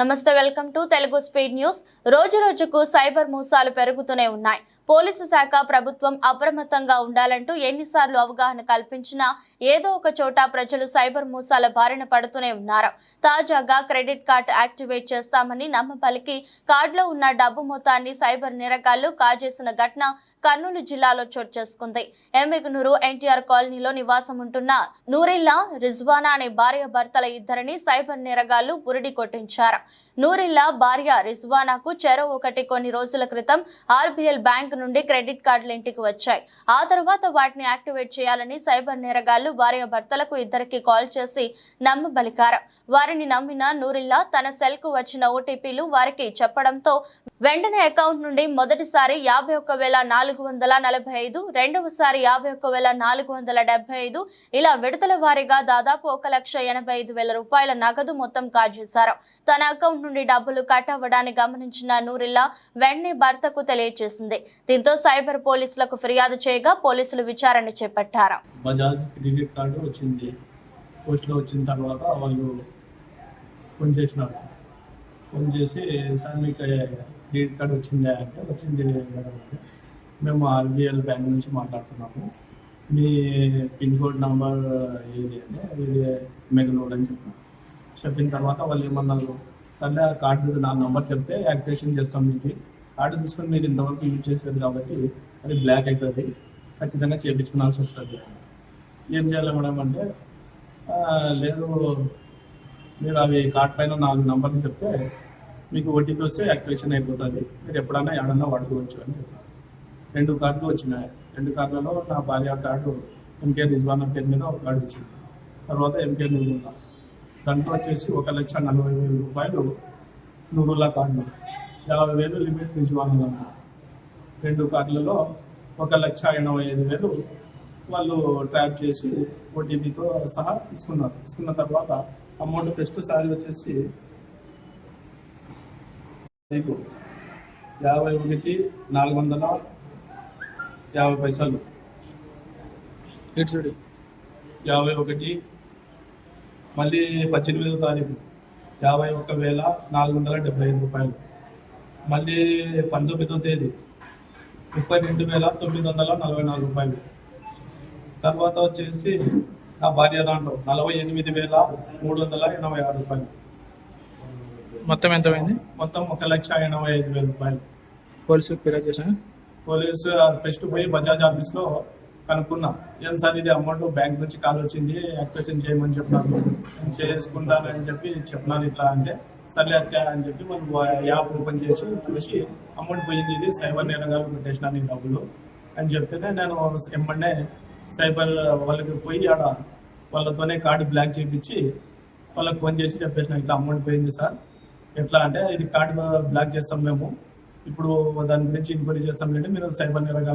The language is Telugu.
నమస్తే welcome to Telugu speed news. రోజు రోజుకు సైబర్ మోసాలు పెరుగుతూనే ఉన్నాయి. పోలీసు శాఖ ప్రభుత్వం అప్రమత్తంగా ఉండాలంటూ ఎన్నిసార్లు అవగాహన కల్పించినా ఏదో ఒక చోట ప్రజలు సైబర్ మోసాల బారిన పడుతూనే ఉన్నారు. తాజాగా క్రెడిట్ కార్డు యాక్టివేట్ చేస్తామని నమ్మబలికి కార్డులో ఉన్న డబ్బు మొత్తాన్ని సైబర్ నిరగాళ్ళు కాజేసిన ఘటన కర్నూలు జిల్లాలో చోటు చేసుకుంది. ఎమ్మిగనూరు ఎన్టీఆర్ కాలనీలో నివాసం ఉంటున్న నూరిల్లా రిజ్వానా అనే భార్య భర్తల ఇద్దరిని సైబర్ నేరగాళ్ళు బురిడి కొట్టించారు. నూరిల్లా భార్య రిజ్వానాకు చెరో ఒకటి కొన్ని రోజుల క్రితం ఆర్బీఎల్ బ్యాంక్ నుండి క్రెడిట్ కార్డులు ఇంటికి వచ్చాయి. ఆ తర్వాత వాటిని యాక్టివేట్ చేయాలని సైబర్ నేరగాళ్ళు భార్య భర్తలకు ఇద్దరికి కాల్ చేసి నమ్మబలికారు. వారిని నమ్మిన నూరిల్లా తన సెల్కు వచ్చిన ఓటీపీలు వారికి చెప్పడంతో వెంటనే అకౌంట్ నుండి మొదటిసారి యాభై ఒక్క వేల నాలుగు వందల నలభై ఐదు రెండవసారి యాభై ఒక్క వేల నాలుగు వందల డెబ్బై ఐదు ఇలా విడతల వారీగా దాదాపు ఒక లక్ష ఎనభై ఐదు వేల రూపాయల నగదు మొత్తం కాజేశారు. తన అకౌంట్ నుండి డబ్బులు కట్ అవ్వడాన్ని గమనించిన నూరిల్లా వెంటనే భర్తకు తెలియజేసింది. దీంతో సైబర్ పోలీసులకు ఫిర్యాదు చేయగా పోలీసులు విచారణ చేపట్టారు. బజాజ్ క్రెడిట్ కార్డు వచ్చింది. పోస్ట్లో వచ్చిన తర్వాత వాళ్ళు ఫోన్ చేసినారు. ఫోన్ చేసి సార్ మీకు క్రెడిట్ కార్డు వచ్చిందా అంటే వచ్చింది మేడం మేము ఆర్బిఎల్ బ్యాంక్ నుంచి మాట్లాడుతున్నాము. మీ పిన్ కోడ్ నంబర్ ఏది అంటే ఇది మెగనోడ్ అని చెప్పిన చెప్పిన తర్వాత వాళ్ళు ఏమన్నారు సర్లే ఆ కార్డు నా నంబర్ చెప్తే యాక్టివేషన్ చేస్తాం మీకు. కార్డు తీసుకొని మీరు ఇంతవరకు యూజ్ చేసేది కాబట్టి అది బ్లాక్ అవుతుంది ఖచ్చితంగా చేయించుకోవాల్సి వస్తుంది. ఏం చేయాలి మేడం అంటే లేదు మీరు అవి కార్డ్ పైన నాలుగు నంబర్లు చెప్తే మీకు ఓటీపీ వస్తే యాక్టివేషన్ అయిపోతుంది. మీరు ఎప్పుడైనా ఏడన్నా వాడుకోవచ్చు అని చెప్పారు. రెండు కార్డులు వచ్చినాయి. రెండు కార్డులలో నా భార్య కార్డు ఎంకే రిజ్వానా పేరు మీద ఒక కార్డు వచ్చింది. తర్వాత ఎంకే నూరుల్లా దాంట్లో వచ్చేసి ఒక లక్ష నలభై వేల రూపాయలు నూరుల్లా కార్డు. యాభై వేలు లిమిట్ రిజ్వానా రెండు కార్డులలో ఒక లక్ష ఎనభై ఐదు వేలు వాళ్ళు ట్రాప్ చేసి ఓటీపీతో సహా తీసుకున్నారు. తీసుకున్న తర్వాత అమౌంట్ ఫస్ట్ సారి వచ్చేసి మీకు యాభై ఒకటి నాలుగు వందల యాభై పైసలు. యాభై ఒకటి మళ్ళీ పద్దెనిమిదో తారీఖు. యాభై ఒక వేల నాలుగు వందల డెబ్బై ఐదు రూపాయలు. మళ్ళీ పంతొమ్మిదో తేదీ ముప్పై రెండు వేల తొమ్మిది వందల నలభై నాలుగు రూపాయలు. తర్వాత వచ్చేసి నా భార్య దాంట్లో నలభై ఎనిమిది వేల మూడు వందల ఎనభై ఆరు రూపాయలు. మొత్తం ఎంత అయింది మొత్తం ఒక లక్ష ఎనభై ఐదు వేల రూపాయలు. పోలీసులకు ఫిర్యాదు చేశాను పోలీసు ఫస్ట్ పోయి బజాజ్ ఆఫీస్లో కనుక్కున్నా. ఏం సార్ ఇది అమౌంట్ బ్యాంక్ నుంచి కాల్ వచ్చింది యాక్టివేషన్ చేయమని చెప్పినారు నేను చేసుకుంటానని చెప్పి చెప్పినాను ఇట్లా అంటే సర్లే అని చెప్పి మనం యాప్ ఓపెన్ చేసి చూసి అమౌంట్ పోయింది ఇది సైబర్ నేరంగా పెట్టేసిన నీ డబ్బులు అని చెప్తేనే నేను ఎమ్మడే సైబర్ వాళ్ళకి పోయి ఆడ వాళ్ళతోనే కార్డు బ్లాక్ చేయించి వాళ్ళకి ఫోన్ చేసి చెప్పేసిన ఇట్లా అమౌంట్ పోయింది సార్. ఎట్లా అంటే ఇది కార్డు బ్లాక్ చేస్తాం మేము. ఇప్పుడు దాని గురించి ఎంక్వైరీ చేస్తాం లేదు మీరు సైబర్ నేరగాలు